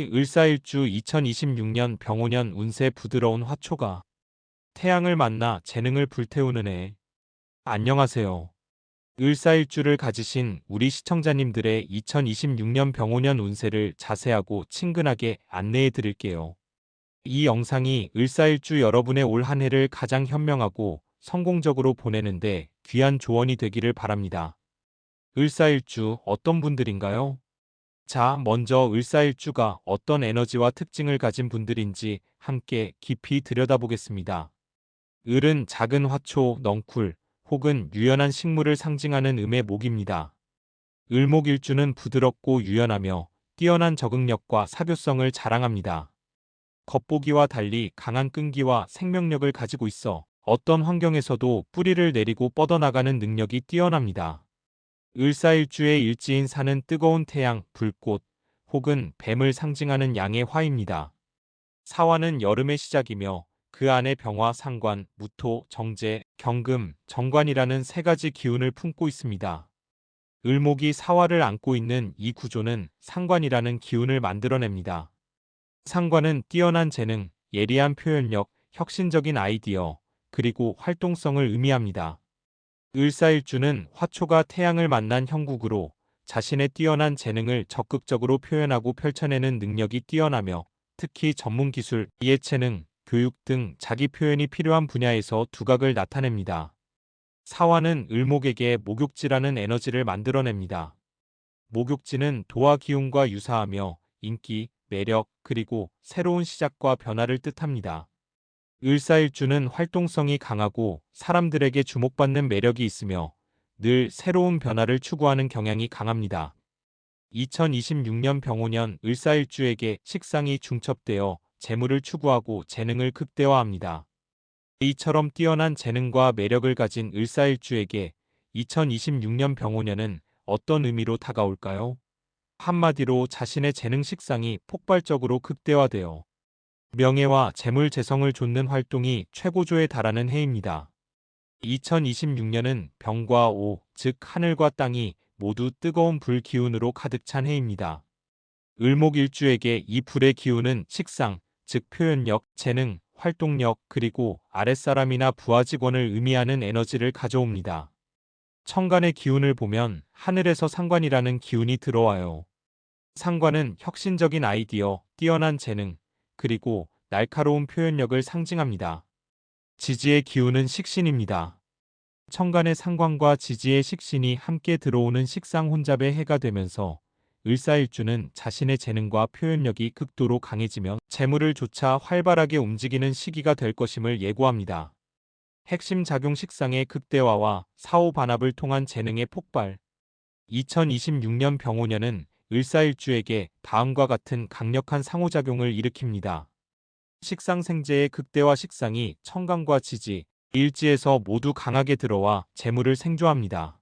을사일주 2026년 병오년 운세 부드러운 화초가 태양을 만나 재능을 불태우는 해. 안녕하세요. 을사일주를 가지신 우리 시청자님들의 2026년 병오년 운세를 자세하고 친근하게 안내해 드릴게요. 이 영상이 을사일주 여러분의 올 한 해를 가장 현명하고 성공적으로 보내는데 귀한 조언이 되기를 바랍니다. 을사일주 어떤 분들인가요? 자, 먼저 을사일주가 어떤 에너지와 특징을 가진 분들인지 함께 깊이 들여다보겠습니다. 을은 작은 화초, 넝쿨 혹은 유연한 식물을 상징하는 음의 목입니다. 을목일주는 부드럽고 유연하며 뛰어난 적응력과 사교성을 자랑합니다. 겉보기와 달리 강한 끈기와 생명력을 가지고 있어 어떤 환경에서도 뿌리를 내리고 뻗어나가는 능력이 뛰어납니다. 을사일주의 일지인 산은 뜨거운 태양, 불꽃 혹은 뱀을 상징하는 양의 화입니다. 사화는 여름의 시작이며 그 안에 병화, 상관, 무토, 정제, 경금, 정관이라는 세 가지 기운을 품고 있습니다. 을목이 사화를 안고 있는 이 구조는 상관이라는 기운을 만들어냅니다. 상관은 뛰어난 재능, 예리한 표현력, 혁신적인 아이디어, 그리고 활동성을 의미합니다. 을사일주는 화초가 태양을 만난 형국으로 자신의 뛰어난 재능을 적극적으로 표현하고 펼쳐내는 능력이 뛰어나며 특히 전문 기술, 이해체능, 교육 등 자기 표현이 필요한 분야에서 두각을 나타냅니다. 사화는 을목에게 목욕지라는 에너지를 만들어냅니다. 목욕지는 도화 기운과 유사하며 인기, 매력, 그리고 새로운 시작과 변화를 뜻합니다. 을사일주는 활동성이 강하고 사람들에게 주목받는 매력이 있으며 늘 새로운 변화를 추구하는 경향이 강합니다. 2026년 병오년 을사일주에게 식상이 중첩되어 재물을 추구하고 재능을 극대화합니다. 이처럼 뛰어난 재능과 매력을 가진 을사일주에게 2026년 병오년은 어떤 의미로 다가올까요? 한마디로 자신의 재능 식상이 폭발적으로 극대화되어 명예와 재물 재성을 좇는 활동이 최고조에 달하는 해입니다. 2026년은 병과 오, 즉 하늘과 땅이 모두 뜨거운 불 기운으로 가득 찬 해입니다. 을목일주에게 이 불의 기운은 식상, 즉 표현력, 재능, 활동력, 그리고 아랫사람이나 부하 직원을 의미하는 에너지를 가져옵니다. 천간의 기운을 보면 하늘에서 상관이라는 기운이 들어와요. 상관은 혁신적인 아이디어, 뛰어난 재능, 그리고 날카로운 표현력을 상징합니다. 지지의 기운은 식신입니다. 천간의 상관과 지지의 식신이 함께 들어오는 식상 혼잡의 해가 되면서 을사일주는 자신의 재능과 표현력이 극도로 강해지며 재물을 조차 활발하게 움직이는 시기가 될 것임을 예고합니다. 핵심 작용 식상의 극대화와 사후 반합을 통한 재능의 폭발 2026년 병오년은 을사일주에게 다음과 같은 강력한 상호작용을 일으킵니다. 식상생재의 극대화 식상이 청강과 지지, 일지에서 모두 강하게 들어와 재물을 생조합니다.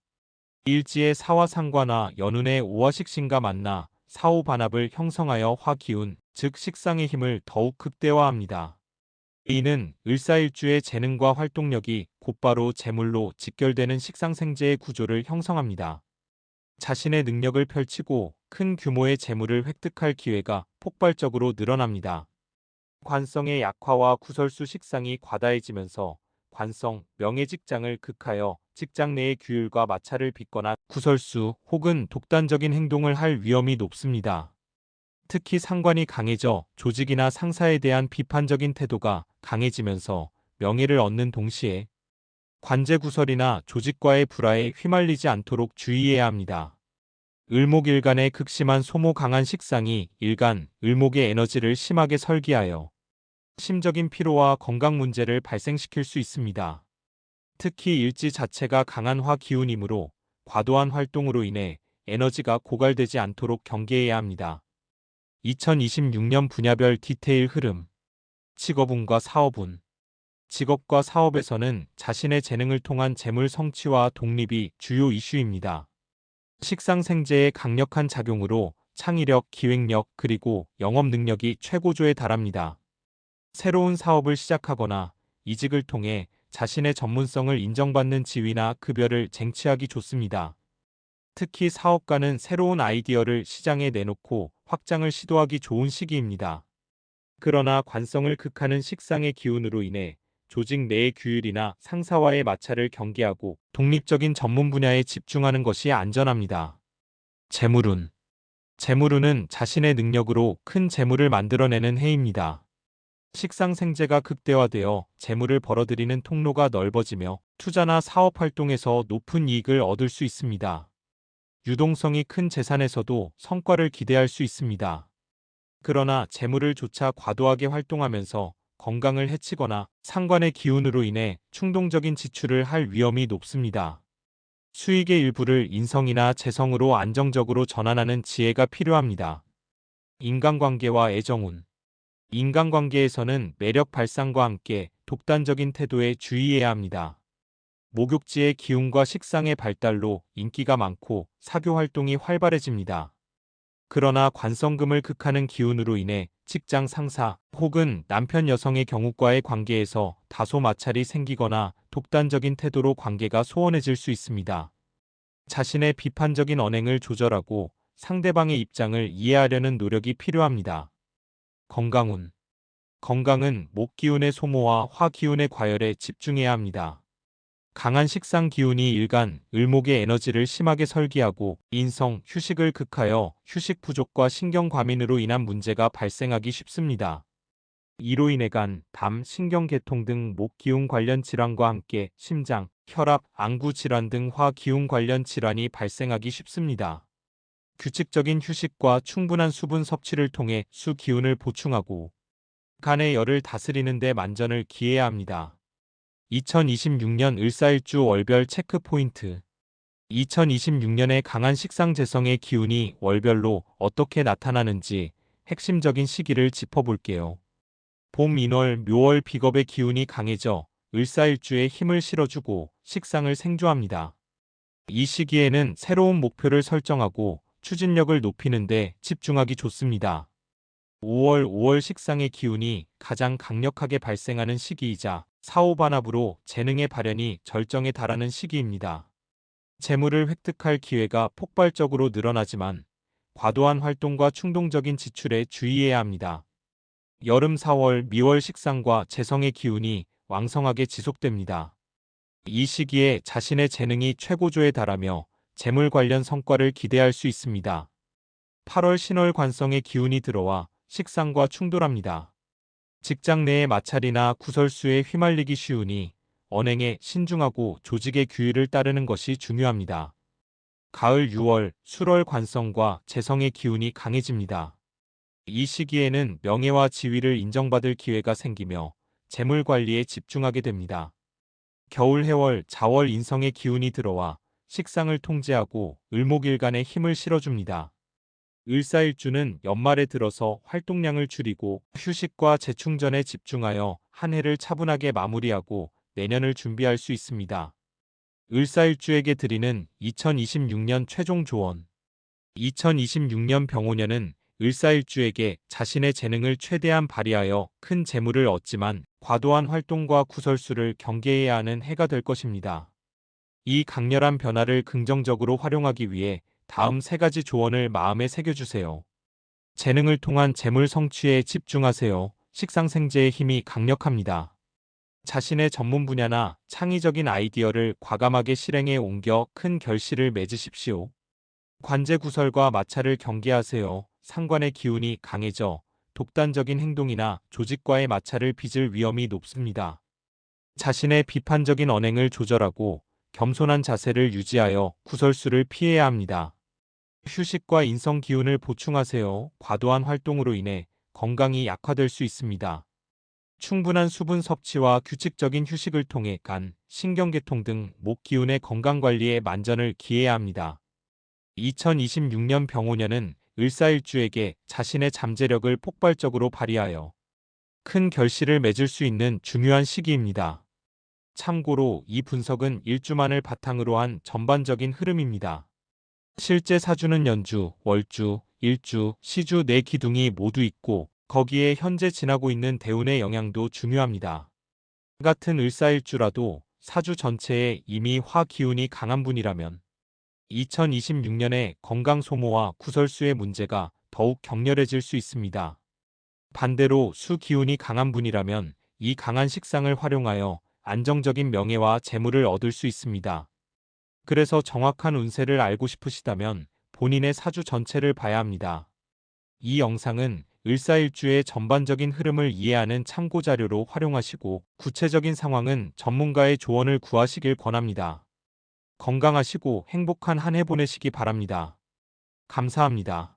일지의 사화상관화 연운의 오화식신과 만나 사후 반합을 형성하여 화기운, 즉 식상의 힘을 더욱 극대화합니다. 이는 을사일주의 재능과 활동력이 곧바로 재물로 직결되는 식상생재의 구조를 형성합니다. 자신의 능력을 펼치고 큰 규모의 재물을 획득할 기회가 폭발적으로 늘어납니다. 관성의 약화와 구설수 식상이 과다해지면서 관성, 명예 직장을 극하여 직장 내의 규율과 마찰을 빚거나 구설수 혹은 독단적인 행동을 할 위험이 높습니다. 특히 상관이 강해져 조직이나 상사에 대한 비판적인 태도가 강해지면서 명예를 얻는 동시에 관제 구설이나 조직과의 불화에 휘말리지 않도록 주의해야 합니다. 을목일간의 극심한 소모 강한 식상이 일간, 을목의 에너지를 심하게 설기하여 심적인 피로와 건강 문제를 발생시킬 수 있습니다. 특히 일지 자체가 강한 화 기운이므로 과도한 활동으로 인해 에너지가 고갈되지 않도록 경계해야 합니다. 2026년 분야별 디테일 흐름 직업운과 사업운 직업과 사업에서는 자신의 재능을 통한 재물 성취와 독립이 주요 이슈입니다. 식상생재의 강력한 작용으로 창의력, 기획력, 그리고 영업 능력이 최고조에 달합니다. 새로운 사업을 시작하거나 이직을 통해 자신의 전문성을 인정받는 지위나 급여를 쟁취하기 좋습니다. 특히 사업가는 새로운 아이디어를 시장에 내놓고 확장을 시도하기 좋은 시기입니다. 그러나 관성을 극하는 식상의 기운으로 인해 조직 내의 규율이나 상사와의 마찰을 경계하고 독립적인 전문 분야에 집중하는 것이 안전합니다. 재물운 재물운은 자신의 능력으로 큰 재물을 만들어내는 해입니다. 식상 생재가 극대화되어 재물을 벌어들이는 통로가 넓어지며 투자나 사업 활동에서 높은 이익을 얻을 수 있습니다. 유동성이 큰 재산에서도 성과를 기대할 수 있습니다. 그러나 재물을 조차 과도하게 활동하면서 건강을 해치거나 상관의 기운으로 인해 충동적인 지출을 할 위험이 높습니다. 수익의 일부를 인성이나 재성으로 안정적으로 전환하는 지혜가 필요합니다. 인간관계와 애정운 인간관계에서는 매력 발산과 함께 독단적인 태도에 주의해야 합니다. 목욕지의 기운과 식상의 발달로 인기가 많고 사교 활동이 활발해집니다. 그러나 관성금을 극하는 기운으로 인해 직장 상사 혹은 남편 여성의 경우과의 관계에서 다소 마찰이 생기거나 독단적인 태도로 관계가 소원해질 수 있습니다. 자신의 비판적인 언행을 조절하고 상대방의 입장을 이해하려는 노력이 필요합니다. 건강운 건강은 목 기운의 소모와 화 기운의 과열에 집중해야 합니다. 강한 식상 기운이 일간, 을목의 에너지를 심하게 설기하고 인성, 휴식을 극하여 휴식 부족과 신경 과민으로 인한 문제가 발생하기 쉽습니다. 이로 인해 간, 담, 신경계통 등 목 기운 관련 질환과 함께 심장, 혈압, 안구 질환 등 화 기운 관련 질환이 발생하기 쉽습니다. 규칙적인 휴식과 충분한 수분 섭취를 통해 수 기운을 보충하고 간의 열을 다스리는 데 만전을 기해야 합니다. 2026년 을사일주 월별 체크 포인트 2026년의 강한 식상 재성의 기운이 월별로 어떻게 나타나는지 핵심적인 시기를 짚어볼게요. 봄 인월 묘월 비겁의 기운이 강해져 을사일주에 힘을 실어주고 식상을 생조합니다. 이 시기에는 새로운 목표를 설정하고 추진력을 높이는데 집중하기 좋습니다. 5월 5월 식상의 기운이 가장 강력하게 발생하는 시기이자 사오반합으로 재능의 발현이 절정에 달하는 시기입니다. 재물을 획득할 기회가 폭발적으로 늘어나지만 과도한 활동과 충동적인 지출에 주의해야 합니다. 여름 4월 미월 식상과 재성의 기운이 왕성하게 지속됩니다. 이 시기에 자신의 재능이 최고조에 달하며 재물 관련 성과를 기대할 수 있습니다. 8월 신월 관성의 기운이 들어와 식상과 충돌합니다. 직장 내의 마찰이나 구설수에 휘말리기 쉬우니 언행에 신중하고 조직의 규율을 따르는 것이 중요합니다. 가을 6월 술월 관성과 재성의 기운이 강해집니다. 이 시기에는 명예와 지위를 인정받을 기회가 생기며 재물 관리에 집중하게 됩니다. 겨울 해월 자월 인성의 기운이 들어와 식상을 통제하고 을목일간에 힘을 실어줍니다. 을사일주는 연말에 들어서 활동량을 줄이고 휴식과 재충전에 집중하여 한 해를 차분하게 마무리하고 내년을 준비할 수 있습니다. 을사일주에게 드리는 2026년 최종 조언 2026년 병오년은 을사일주에게 자신의 재능을 최대한 발휘하여 큰 재물을 얻지만 과도한 활동과 구설수를 경계해야 하는 해가 될 것입니다. 이 강렬한 변화를 긍정적으로 활용하기 위해 다음 세 가지 조언을 마음에 새겨주세요. 재능을 통한 재물 성취에 집중하세요. 식상생재의 힘이 강력합니다. 자신의 전문 분야나 창의적인 아이디어를 과감하게 실행에 옮겨 큰 결실을 맺으십시오. 관제 구설과 마찰을 경계하세요. 상관의 기운이 강해져 독단적인 행동이나 조직과의 마찰을 빚을 위험이 높습니다. 자신의 비판적인 언행을 조절하고 겸손한 자세를 유지하여 구설수를 피해야 합니다. 휴식과 인성 기운을 보충하세요. 과도한 활동으로 인해 건강이 약화될 수 있습니다. 충분한 수분 섭취와 규칙적인 휴식을 통해 간, 신경계통 등 목 기운의 건강 관리에 만전을 기해야 합니다. 2026년 병오년은 을사일주에게 자신의 잠재력을 폭발적으로 발휘하여 큰 결실을 맺을 수 있는 중요한 시기입니다. 참고로 이 분석은 일주만을 바탕으로 한 전반적인 흐름입니다. 실제 사주는 연주, 월주, 일주, 시주 네 기둥이 모두 있고 거기에 현재 지나고 있는 대운의 영향도 중요합니다. 같은 을사일주라도 사주 전체에 이미 화 기운이 강한 분이라면 2026년에 건강 소모와 구설수의 문제가 더욱 격렬해질 수 있습니다. 반대로 수 기운이 강한 분이라면 이 강한 식상을 활용하여 안정적인 명예와 재물을 얻을 수 있습니다. 그래서 정확한 운세를 알고 싶으시다면 본인의 사주 전체를 봐야 합니다. 이 영상은 을사일주의 전반적인 흐름을 이해하는 참고 자료로 활용하시고 구체적인 상황은 전문가의 조언을 구하시길 권합니다. 건강하시고 행복한 한 해 보내시기 바랍니다. 감사합니다.